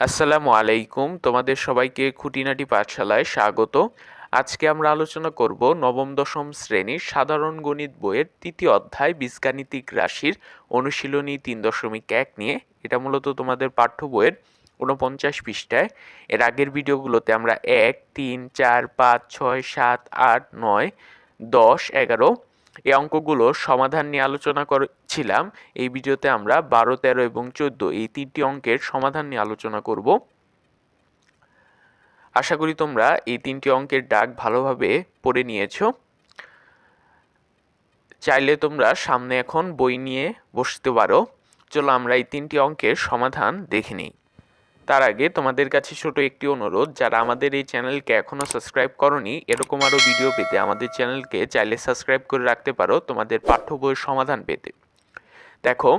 আসসালামু আলাইকুম। তোমাদের সবাইকে খুঁটিনাটি পাঠশালায় স্বাগত। আজকে আমরা আলোচনা করব নবম, দশম শ্রেণির সাধারণ গণিত বইয়ের তৃতীয় অধ্যায় বীজগাণিতিক রাশির অনুশীলনী তিন দশমিক এক নিয়ে। এটা মূলত তোমাদের পাঠ্য বইয়ের ঊনপঞ্চাশ পৃষ্ঠায়। এর আগের ভিডিওগুলোতে আমরা এক, তিন, চার, পাঁচ, ছয়, সাত, আট, নয়, দশ, এগারো এই অঙ্কগুলো সমাধান নিয়ে আলোচনা করেছিলাম। এই ভিডিওতে আমরা বারো, তেরো এবং চোদ্দ এই তিনটি অঙ্কের সমাধান নিয়ে আলোচনা করব। আশা করি তোমরা এই তিনটি অঙ্কের ডাক ভালোভাবে পড়ে নিয়েছো। চাইলে তোমরা সামনে এখন বই নিয়ে বসতে পারো। চলো আমরা এই তিনটি অঙ্কের সমাধান দেখে নিই। তার আগে তোমাদের কাছে ছোট একটি অনুরোধ, যারা আমাদের এই চ্যানেলকে এখনও সাবস্ক্রাইব করনি, এরকম আরও ভিডিও পেতে আমাদের চ্যানেলকে চাইলে সাবস্ক্রাইব করে রাখতে পারো তোমাদের পাঠ্য বইয়ের সমাধান পেতে। দেখো,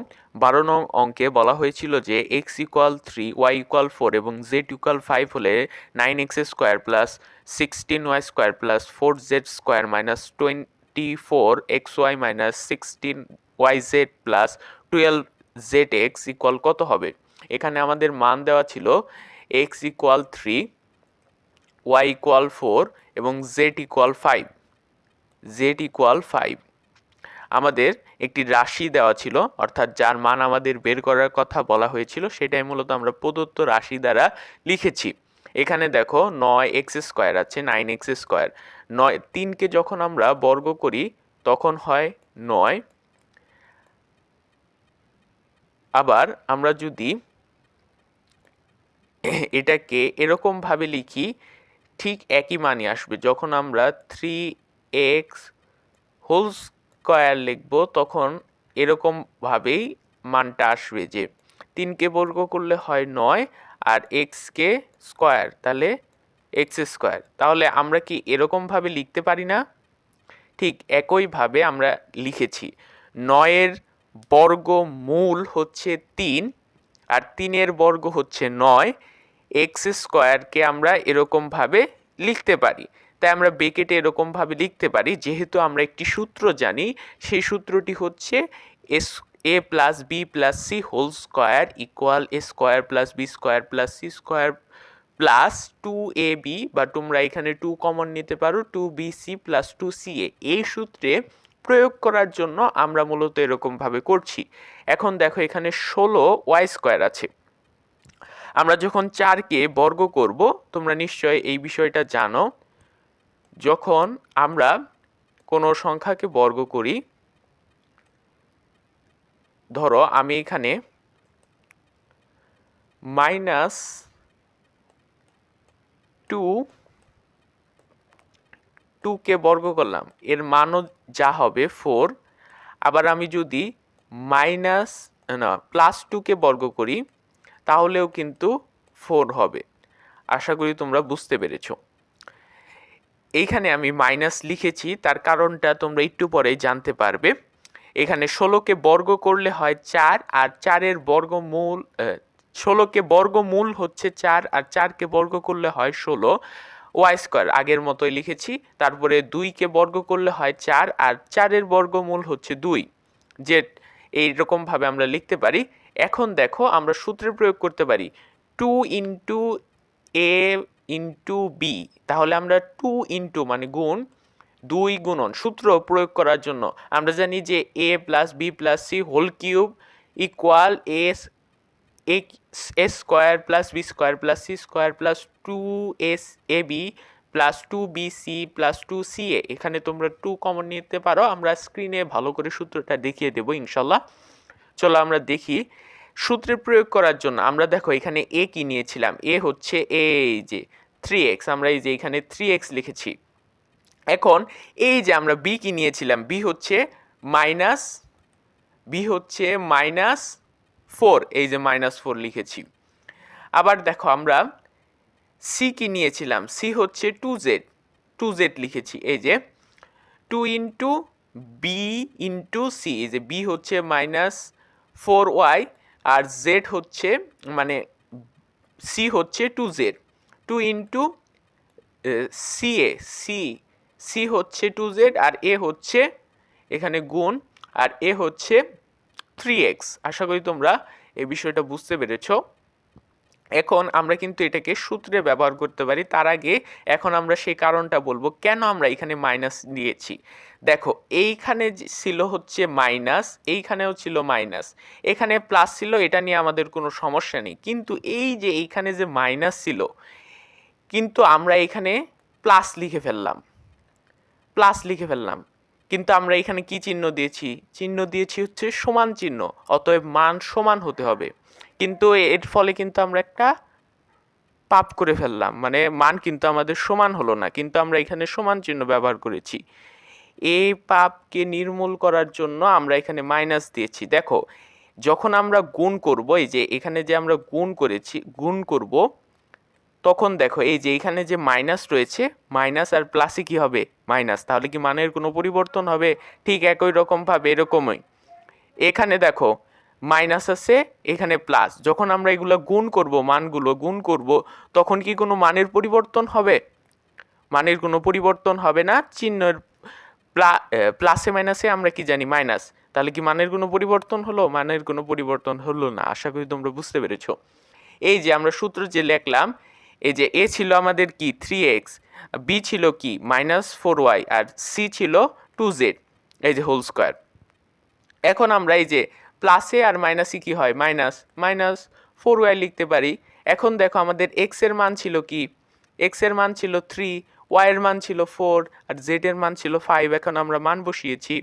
বারো নং অঙ্কে বলা হয়েছিল যে X equal three Y equal four এবং জেড ইকুয়াল ফাইভ হলে nine X square plus sixteen Y square plus four Z square minus twenty four X Y minus sixteen Y Z plus twelve Z X equal কত হবে? এখানে আমাদের মান দেওয়া ছিল X equal three Y equal four এবং Z equal five Z equal five আমাদের একটি রাশি দেওয়া ছিল, অর্থাৎ যার মান আমাদের বের করার কথা বলা হয়েছিল, সেটাই মূলত আমরা প্রদত্ত রাশি দ্বারা লিখেছি। এখানে দেখো নয় এক্স স্কোয়ার আছে, নাইন এক্স স্কোয়ার। নয়, তিনকে যখন আমরা বর্গ করি, তখন হয় নয়। আবার আমরা যদি এটাকে এরকমভাবে লিখি, ঠিক একই মানে আসবে। যখন আমরা থ্রি এক্স হোল স্কোয়ার লিখব, তখন এরকমভাবেই মানটা আসবে যে তিনকে বর্গ করলে হয় নয় আর এক্সকে স্কোয়ার তাহলে এক্স স্কোয়ার তাহলে আমরা কি এরকমভাবে লিখতে পারি না? ঠিক একইভাবে আমরা লিখেছি, নয়ের বর্গমূল হচ্ছে তিন আর তিনের বর্গ হচ্ছে নয় এক্স স্কোয়ারকে আমরা এরকমভাবে লিখতে পারি। তাই আমরা বেকেটে এরকমভাবে লিখতে পারি, যেহেতু আমরা একটি সূত্র জানি, সেই সূত্রটি হচ্ছে S A plus B plus C whole square equal A square plus B square plus C square plus two A B বা তোমরা এখানে টু কমন নিতে পারো two B C plus two C A এই সূত্রে প্রয়োগ করার জন্য আমরা মূলত এরকমভাবে করছি। এখন দেখো এখানে ষোলো ওয়াই স্কোয়ার আছে। আমরা যখন চারকে বর্গ করব, তোমরা নিশ্চয় এই বিষয়টা জানো। যখন আমরা কোনো সংখ্যাকে বর্গ করি, ধরো আমি এখানে মাইনাস টু, টুকে বর্গ করলাম। এর মানও যা হবে ফোর। আবার আমি যদি মাইনাস, না, প্লাস টুকে বর্গ করি তাহলেও কিন্তু ফোর হবে। আশা করি তোমরা বুঝতে পেরেছ। এইখানে আমি মাইনাস লিখেছি, তার কারণটা তোমরা একটু পরেই জানতে পারবে। এখানে ষোলোকে বর্গ করলে হয় চার, আর চারের বর্গমূল ষোলোকে বর্গমূল হচ্ছে চার, আর চারকে বর্গ করলে হয় ষোলো। ওয়াই স্কোয়ার আগের মতোই লিখেছি। তারপরে দুইকে বর্গ করলে হয় চার, আর চারের বর্গমূল হচ্ছে দুই। যে, এইরকমভাবে আমরা লিখতে পারি। এখন দেখো আমরা সূত্রের প্রয়োগ করতে পারি two into A into B. তাহলে আমরা টু ইন্টু মানে গুণ দুই গুণন সূত্র প্রয়োগ করার জন্য। আমরা জানি যে A plus B plus C whole cube equal S, A square plus B square plus C square plus two S A B plus two B C plus two C A. এখানে তোমরা টু কমন নিতে পারো। আমরা স্ক্রিনে ভালো করে সূত্রটা দেখিয়ে দেবো ইনশাল্লাহ। চলো আমরা দেখি। সূত্রে প্রয়োগ করার জন্য আমরা দেখো এখানে এ কি নিয়েছিলাম? এ হচ্ছে এই যে থ্রি এক্স আমরা এই যে এখানে থ্রি এক্স লিখেছি। এখন এই যে আমরা বি কি নিয়েছিলাম? বি হচ্ছে মাইনাস বি হচ্ছে মাইনাস ফোর এই যে মাইনাস ফোর লিখেছি। আবার দেখো আমরা সি কি নিয়েছিলাম? সি হচ্ছে টু জেড টু জেড লিখেছি। এই যে two into B into C এই যে বি হচ্ছে মাইনাস ফোর ওয়াই আর জেড হচ্ছে মানে সি হচ্ছে two Z two into C A C C হচ্ছে টু জেড আর এ হচ্ছে এখানে গুণ, আর এ হচ্ছে থ্রি এক্স আশা করি তোমরা এই বিষয়টা বুঝতে পেরেছ। এখন আমরা কিন্তু এটাকে সূত্রে ব্যবহার করতে পারি। তার আগে এখন আমরা সেই কারণটা বলব, কেন আমরা এখানে মাইনাস দিয়েছি? দেখো, এইখানে ছিল হচ্ছে মাইনাস এইখানেও ছিল মাইনাস এখানে প্লাস ছিল, এটা নিয়ে আমাদের কোনো সমস্যা নেই। কিন্তু এই যে এইখানে যে মাইনাস ছিল, কিন্তু আমরা এখানে প্লাস লিখে ফেললাম। প্লাস লিখে ফেললাম। কিন্তু আমরা এখানে কি চিহ্ন দিয়েছি? চিহ্ন দিয়েছি হচ্ছে সমান চিহ্ন, অতএব মান সমান হতে হবে। কিন্তু এর ফলে কিন্তু আমরা একটা পাপ করে ফেললাম। মানে মান কিন্তু আমাদের সমান হলো না, কিন্তু আমরা এখানে সমান চিহ্ন ব্যবহার করেছি। এই পাপকে নির্মূল করার জন্য আমরা এখানে মাইনাস দিয়েছি। দেখো, যখন আমরা গুণ করব, এই যে এখানে যে আমরা গুণ করেছি, গুণ করব, তখন দেখো, এই যে এখানে যে মাইনাস রয়েছে মাইনাস আর প্লাসে কি হবে? মাইনাস তাহলে কি মানের কোনো পরিবর্তন হবে? ঠিক একই রকমভাবে এরকমই। এখানে দেখো মাইনাস আছে, এখানে প্লাস যখন আমরা এগুলো গুণ করব, মানগুলো গুণ করব, তখন কি কোনো মানের পরিবর্তন হবে? মানের কোনো পরিবর্তন হবে না। চিহ্নের প্লাসে মাইনাসে আমরা কি জানি? মাইনাস তাহলে কি মানের কোনো পরিবর্তন হলো? মানের কোনো পরিবর্তন হলো না। আশা করি তোমরা বুঝতে পেরেছ। এই যে আমরা সূত্র যে লিখলাম, এই যে এ ছিল আমাদের কি? থ্রি এক্স বি ছিল কি? মাইনাস ফোর ওয়াই আর সি ছিল টু জেড এই যে হোল স্কোয়ার এখন আমরা এই যে প্লাসে আর মাইনাসে কি হয়? মাইনাস মাইনাস ফোর ওয়াই লিখতে পারি। এখন দেখো আমাদের এক্সের মান ছিল কি? এক্সের মান ছিল থ্রি ওয়াইয়ের মান ছিল ফোর আর জেডের মান ছিল ফাইভ এখন আমরা মান বসিয়েছি।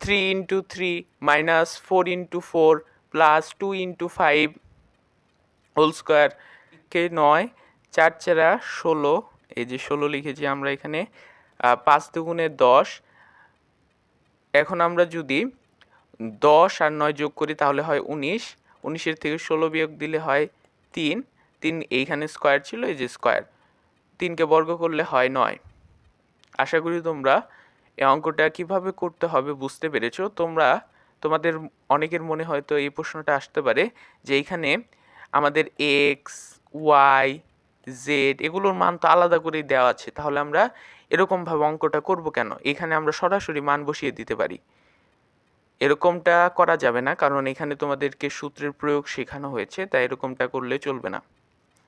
Three into three minus four into four plus two into five whole square কে নয়, চার চারা ষোলো। এই যে ষোলো লিখেছি আমরা এখানে পাঁচ দুগুণে দশ। এখন আমরা যদি দশ আর নয় যোগ করি তাহলে হয় উনিশ। উনিশের থেকে ষোলো বিয়োগ দিলে হয় তিন। তিন এইখানে স্কোয়ার ছিল, এই যে স্কোয়ার তিনকে বর্গ করলে হয় নয়। আশা করি তোমরা এই অঙ্কটা কীভাবে করতে হবে বুঝতে পেরেছ। তোমরা, তোমাদের অনেকের মনে হয়তো এই প্রশ্নটা আসতে পারে যে এইখানে আমাদের এক্স ওয়াই জেড এগুলোর মান তো আলাদা করেই দেওয়া আছে। তাহলে আমরা এরকমভাবে অঙ্কটা করব কেন? এখানে আমরা সরাসরি মান বসিয়ে দিতে পারি। এরকমটা করা যাবে না, কারণ এখানে তোমাদেরকে সূত্রের প্রয়োগ শেখানো হয়েছে, তাই এরকমটা করলে চলবে না।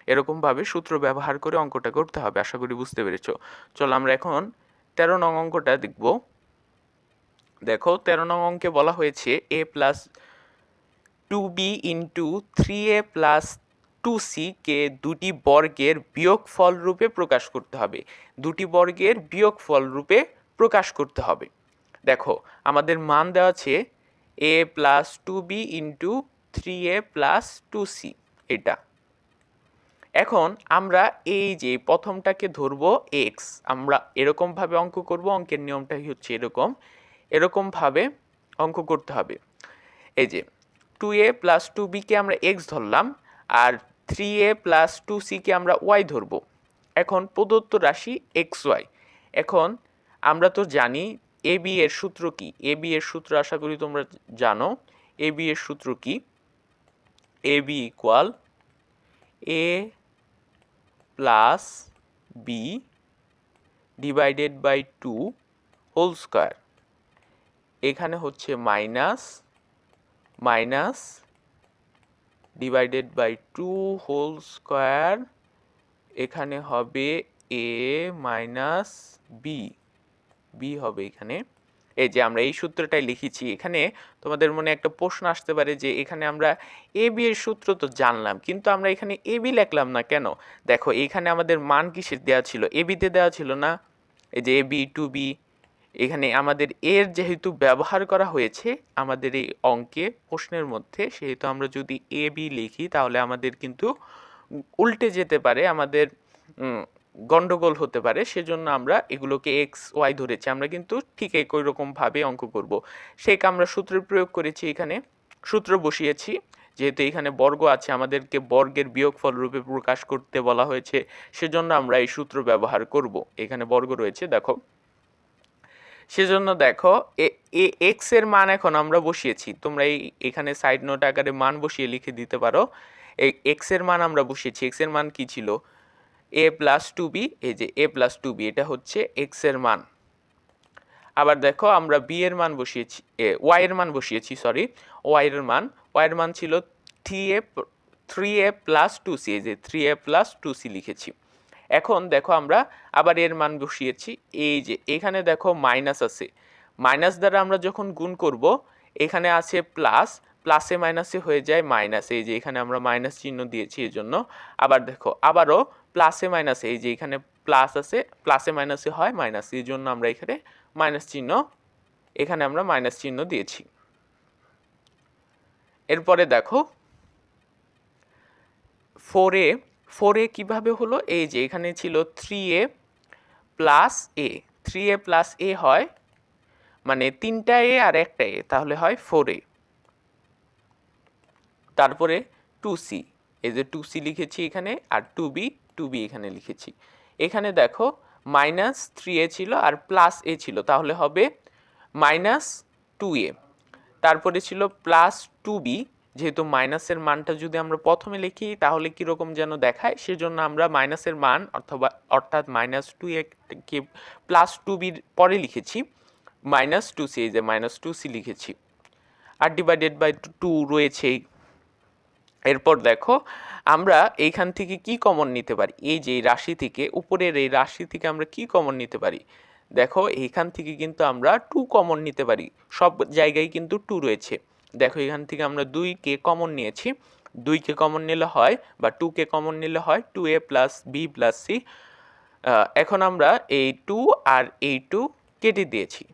এরকমভাবে সূত্র ব্যবহার করে অঙ্কটা করতে হবে, আশা করি বুঝতে পেরেছ। চলো আমরা এখন তেরো নং অঙ্কটা দেখব। দেখো, তেরো নং অঙ্কে বলা হয়েছে A plus two B into three A plus two C কে দুটি বর্গের বিয়োগফল রূপে প্রকাশ করতে হবে। দুটি বর্গের বিয়োগফল রূপে প্রকাশ করতে হবে। দেখো, আমাদের মান দেওয়া আছে A plus two B into three A plus two C এটা। এখন আমরা এই যে প্রথমটাকে ধরবো এক্স আমরা এরকমভাবে অঙ্ক করব, অঙ্কের নিয়মটাই হচ্ছে এরকম। এরকমভাবে অঙ্ক করতে হবে। এই যে টু এ প্লাস টু বিকে আমরা এক্স ধরলাম, আর থ্রি এ প্লাস টু সিকে আমরা ওয়াই ধরব। এখন প্রদত্ত রাশি এক্স ওয়াই এখন আমরা তো জানি এ বি এর সূত্র কি? এ বি এর সূত্র আশা করি তোমরা জানো। এ বি এর সূত্র কি? A B equal A plus B divided by two whole square এখানে হচ্ছে minus minus divided by two whole square এখানে হবে এ মাইনাস বি বি হবে এখানে। এই যে আমরা এই সূত্রটাই লিখেছি এখানে, তোমাদের মনে একটা প্রশ্ন আসতে পারে যে এখানে আমরা এ বি এর সূত্র তো জানলাম, কিন্তু আমরা এখানে এ বি লিখলাম না কেন? দেখো, এখানে আমাদের মান কিসের দেওয়া ছিল? এ বিতে দেওয়া ছিল না। এই যে এ বি টু বি এখানে আমাদের এর যেহেতু ব্যবহার করা হয়েছে আমাদের এই অঙ্কে, প্রশ্নের মধ্যে, সেহেতু আমরা যদি এ বি লিখি, তাহলে আমাদের কিন্তু উল্টে যেতে পারে আমাদের গন্ডগোল হতে পারে, সেজন্য আমরা এগুলোকে এক্স ওয়াই ধরেছি। আমরা কিন্তু ঠিক একই রকমভাবে অঙ্ক করব। সেই আমরা সূত্রের প্রয়োগ করেছি এখানে। সূত্র বসিয়েছি, যেহেতু এখানে বর্গ আছে, আমাদেরকে বর্গের বিয়োগফল রূপে প্রকাশ করতে বলা হয়েছে, সেজন্য আমরা এই সূত্র ব্যবহার করব। এখানে বর্গ রয়েছে, দেখো। সেজন্য দেখো, এ এক্সের মান এখন আমরা বসিয়েছি। তোমরা এই, এখানে সাইড নোট আকারে মান বসিয়ে লিখে দিতে পারো। এক্সের মান আমরা বসিয়েছি। এক্সের মান কি ছিল? এ প্লাস টু বি এই যে এ প্লাস টু বি এটা হচ্ছে এক্সের মান। আবার দেখো, আমরা বি এর মান বসিয়েছি, এ ওয়াই এর মান বসিয়েছি সরি ওয়াই এর মান। ওয়াই এর মান ছিল three A three A plus two C এই যে three A plus two C লিখেছি। এখন দেখো, আমরা আবার এর মান বসিয়েছি, এই যে এখানে দেখো মাইনাস আছে। মাইনাস দ্বারা আমরা যখন গুণ করব, এখানে আছে প্লাস প্লাসে মাইনাসে হয়ে যায় মাইনাস এই যে এখানে আমরা মাইনাস চিহ্ন দিয়েছি এই জন্য আবার দেখো, আবারও প্লাসে মাইনাসে এই যে এখানে প্লাস আছে প্লাসে মাইনাসে হয় মাইনাস এই জন্য আমরা এখানে মাইনাস চিহ্ন, এখানে আমরা মাইনাস চিহ্ন দিয়েছি। এরপরে দেখো ফোর এ ফোর এ কীভাবে হলো? এই যে এখানে ছিল three A plus A three A plus A হয় মানে তিনটা এ আর একটা এ, তাহলে হয় ফোর এ। তারপরে টু সি এই যে টু সি লিখেছি এখানে আর টু বি টু বি এখানে লিখেছি। এখানে দেখো মাইনাস থ্রি এ ছিল আর প্লাস এ ছিল, তাহলে হবে মাইনাস টু এ তারপরে ছিল প্লাস টু বি যেহেতু মাইনাসের মানটা যদি আমরা প্রথমে লিখি, তাহলে কীরকম যেন দেখায়? সেজন্য আমরা মাইনাসের মান অথবা অর্থাৎ মাইনাস টু কে প্লাস টু বির পরে লিখেছি। মাইনাস টু সি এই যে মাইনাস টু সি লিখেছি। আর ডিভাইডেড বাই টু রয়েছেই। এরপর দেখো, আমরা এইখান থেকে কি কমন নিতে পারি? এই যে এই রাশি থেকে, উপরের এই রাশি থেকে আমরা কি কমন নিতে পারি? দেখো, এইখান থেকে কিন্তু আমরা টু কমন নিতে পারি। সব জায়গায় কিন্তু টু রয়েছে। দেখো এখান থেকে আমরা দুইকে কমন নিয়েছি। দুইকে কমন নিলে হয় বা টুকে কমন নিলে হয় two A plus B plus C এখন আমরা এই টু আর এই টু কেটে দিয়েছি।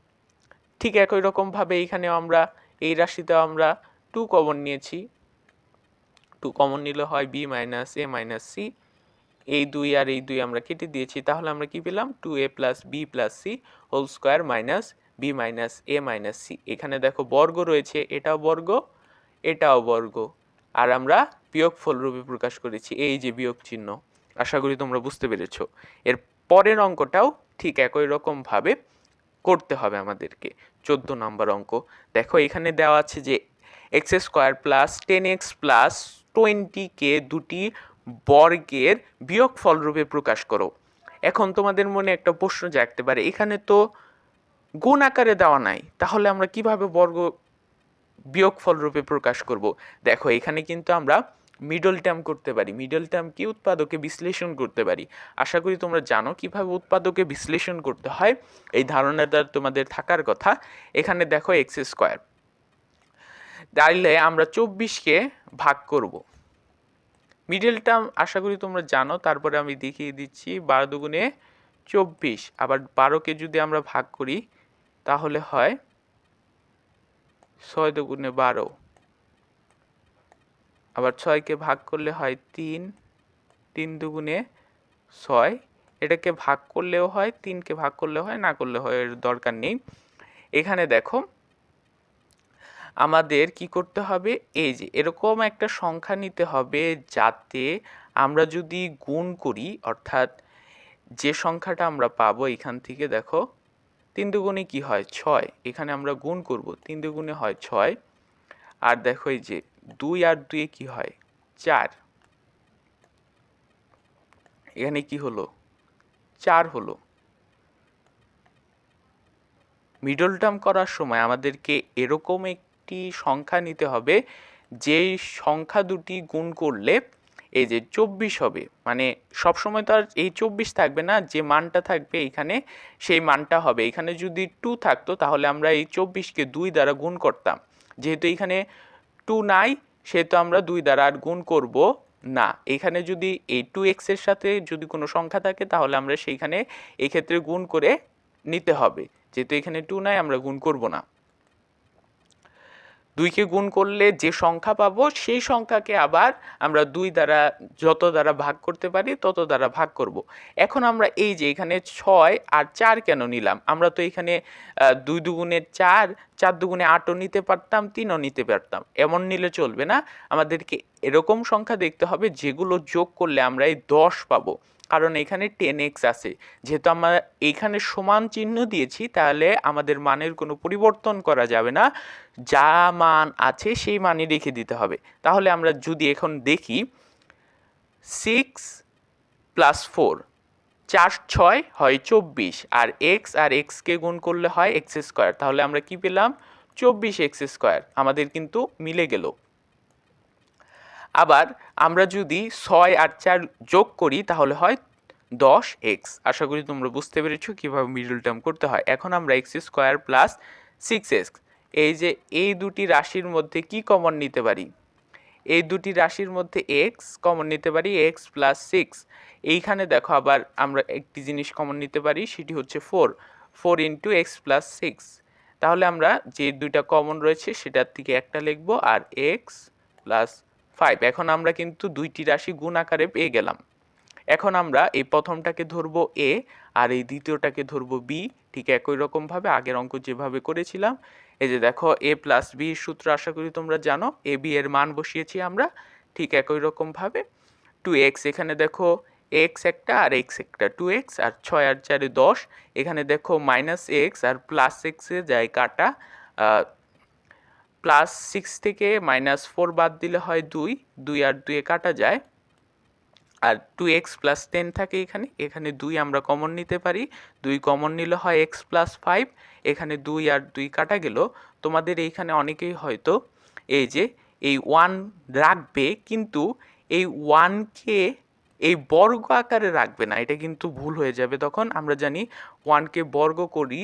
ঠিক একই রকমভাবে এইখানেও আমরা, এই রাশিতেও আমরা টু কমন নিয়েছি। টু কমন নিলে হয় B minus A minus C এই দুই আর এই দুই আমরা কেটে দিয়েছি, তাহলে আমরা কি পেলাম? Two A plus B plus C whole square minus B minus A minus C এখানে দেখো বর্গ রয়েছে, এটাও বর্গ এটাও বর্গ। আর আমরা বিয়োগ ফল রূপে প্রকাশ করেছি, এই যে বিয়োগ চিহ্ন। আশা করি তোমরা বুঝতে পেরেছ। এর পরের অঙ্কটাও ঠিক একই রকমভাবে করতে হবে আমাদেরকে, চোদ্দ নম্বর অঙ্ক। দেখো এখানে দেওয়া আছে যে X square plus ten X plus টোয়েন্টিকে দুটি বর্গের বিয়োগফল রূপে প্রকাশ করো। এখন তোমাদের মনে একটা প্রশ্ন জাগতে পারে, এখানে তো গুণ আকারে দেওয়া নাই, তাহলে আমরা কীভাবে বর্গ বিয়োগফল রূপে প্রকাশ করব? দেখো, এখানে কিন্তু আমরা মিডল টার্ম করতে পারি মিডল টার্ম কি উৎপাদকে বিশ্লেষণ করতে পারি? আশা করি তোমরা জানো কীভাবে উৎপাদকে বিশ্লেষণ করতে হয়, এই ধারণাটা তোমাদের থাকার কথা। এখানে দেখো এক্স স্কোয়ার তাইলে আমরা চব্বিশকে ভাগ করব। মিডল টার্ম আশা করি তোমরা জানো, তারপরে আমি দেখিয়ে দিচ্ছি বারো দুগুণে চব্বিশ। আবার বারোকে যদি আমরা ভাগ করি, তাহলে হয় ছয় দুগুণে বারো। আবার ছয়কে ভাগ করলে হয় তিন তিন দুগুণে ছয়। এটাকে ভাগ করলেও হয়, তিনকে ভাগ করলে হয়, না করলে হয়, এর দরকার নেই। এখানে দেখো আমাদের কি করতে হবে? এই যে, এরকম একটা সংখ্যা নিতে হবে যাতে আমরা যদি গুণ করি, অর্থাৎ যে সংখ্যাটা আমরা পাবো এখান থেকে দেখো, তিন দুগুণে কি হয়? ছয়। এখানে আমরা গুণ করব, তিন দুগুণে হয় ছয়। আর দেখো এই যে, দুই আর দুয়ে কি হয়? চার। এখানে কি হলো? চার হলো। মিডল টার্ম করার সময় আমাদেরকে এরকম একটি সংখ্যা নিতে হবে। যেই সংখ্যা দুটি গুণ করলে এই যে চব্বিশ হবে মানে সবসময় তো আর এই চব্বিশ থাকবে না, যে মানটা থাকবে এখানে সেই মানটা হবে। এখানে যদি টু থাকতো তাহলে আমরা এই চব্বিশকে দুই দ্বারা গুণ করতাম। যেহেতু এখানে টু নাই, সেহেতু আমরা দুই দ্বারা আর গুণ করব না। এখানে যদি এই টু এক্সের সাথে যদি কোনো সংখ্যা থাকে তাহলে আমরা সেইখানে এক্ষেত্রে গুণ করে নিতে হবে। যেহেতু এখানে টু নাই, আমরা গুণ করব না। দুইকে গুণ করলে যে সংখ্যা পাবো, সেই সংখ্যাকে আবার আমরা দুই দ্বারা, যত দ্বারা ভাগ করতে পারি, তত দ্বারা ভাগ করব। এখন আমরা এই যে এখানে ছয় আর চার কেন নিলাম? আমরা তো এখানে দুই দুগুণে চার চার দুগুণে আটও নিতে পারতাম, তিনও নিতে পারতাম। এমন নিলে চলবে না। আমাদেরকে এরকম সংখ্যা দেখতে হবে যেগুলো যোগ করলে আমরা এই দশ পাবো। কারণ এখানে টেন এক্স আছে। যেহেতু আমরা এখানে সমান চিহ্ন দিয়েছি, তাহলে আমাদের মানের কোনো পরিবর্তন করা যাবে না। যা মান আছে সেই মানই রেখে দিতে হবে। তাহলে আমরা যদি এখন দেখি সিক্স প্লাস ফোর চার ছয় হয় চব্বিশ, আর এক্স আর এক্সকে গুণ করলে হয় এক্স স্কোয়ার তাহলে আমরা কি পেলাম? চব্বিশ এক্স স্কোয়ার আমাদের কিন্তু মিলে গেল। আবার আমরা যদি ছয় আর চার যোগ করি, তাহলে হয় দশ এক্স। আশা করি তোমরা বুঝতে পেরেছ কীভাবে মিডল টার্ম করতে হয়। এখন আমরা X square plus six X. এই যে এই দুটি রাশির মধ্যে কি কমন নিতে পারি? এই দুটি রাশির মধ্যে এক্স কমন নিতে পারি, এক্স প্লাস সিক্স। এইখানে দেখো আবার আমরা একটি জিনিস কমন নিতে পারি, সেটি হচ্ছে four. Four into X plus six. তাহলে আমরা যে দুইটা কমন রয়েছে, সেটার থেকে একটা লিখব, আর এক্স প্লাস ফাইভ এখন আমরা কিন্তু দুইটি রাশি গুণ আকারে পেয়ে গেলাম। এখন আমরা এই প্রথমটাকে ধরবো এ আর এই দ্বিতীয়টাকে ধরব বি ঠিক একই রকমভাবে আগের অঙ্ক যেভাবে করেছিলাম। এই যে দেখো এ প্লাস বি সূত্র আশা করি তোমরা জানো এ বি এর মান বসিয়েছি আমরা, ঠিক একই রকমভাবে। টু এক্স এখানে দেখো এক্স একটা আর এক্স একটা টু এক্স আর ছয় আর চারে দশ। এখানে দেখো মাইনাস এক্স আর প্লাস এক্সে যায় কাটা প্লাস সিক্স থেকে মাইনাস ফোর বাদ দিলে হয় দুই দুই আর দুয়ে কাটা যায়। আর টু এক্স প্লাস টেন থাকে এখানে এখানে দুই আমরা কমন নিতে পারি। দুই কমন নিলে হয় এক্স প্লাস ফাইভ এখানে দুই আর দুই কাটা গেল। তোমাদের এইখানে অনেকেই হয়তো এই যে, এই ওয়ান রাখবে, কিন্তু এই ওয়ানকে এই বর্গ আকারে রাখবে না, এটা কিন্তু ভুল হয়ে যাবে তখন। আমরা জানি ওয়ানকে বর্গ করি,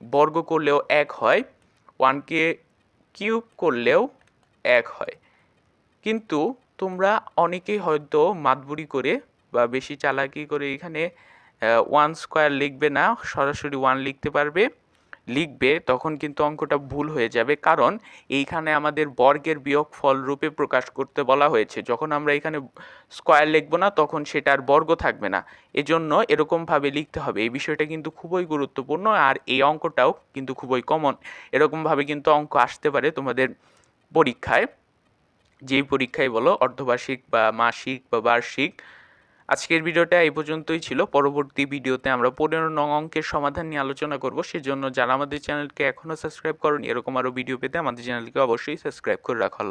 বর্গ করলেও এক হয়। ওয়ানকে কিউব করলেও এক হয়। কিন্তু তোমরা অনেকেই হয়তো মাতবুরি করে বা বেশি চালাকি করে এখানে ওয়ান স্কোয়ার লিখবে না, সরাসরি ওয়ান লিখতে পারবে। লিখবে, তখন কিন্তু অঙ্কটা ভুল হয়ে যাবে। কারণ এইখানে আমাদের বর্গের বিয়োগ ফল রূপে প্রকাশ করতে বলা হয়েছে। যখন আমরা এখানে স্কোয়ার লিখব না, তখন সেটার বর্গ থাকবে না। এজন্য এরকমভাবে লিখতে হবে। এই বিষয়টা কিন্তু খুবই গুরুত্বপূর্ণ আর এই অঙ্কটাও কিন্তু খুবই কমন এরকমভাবে কিন্তু অঙ্ক আসতে পারে তোমাদের পরীক্ষায়। যেই পরীক্ষায় বলো, অর্ধবার্ষিক বা মাসিক বা বার্ষিক আজকের ভিডিওটা এই পর্যন্তই ছিল। পরবর্তী ভিডিওতে আমরা পনেরো নং অঙ্কের সমাধান নিয়ে আলোচনা করব। সেজন্য যারা আমাদের চ্যানেলকে এখনও সাবস্ক্রাইব করেন, এরকম আরও ভিডিও পেতে আমাদের চ্যানেলকে অবশ্যই সাবস্ক্রাইব করে রাখা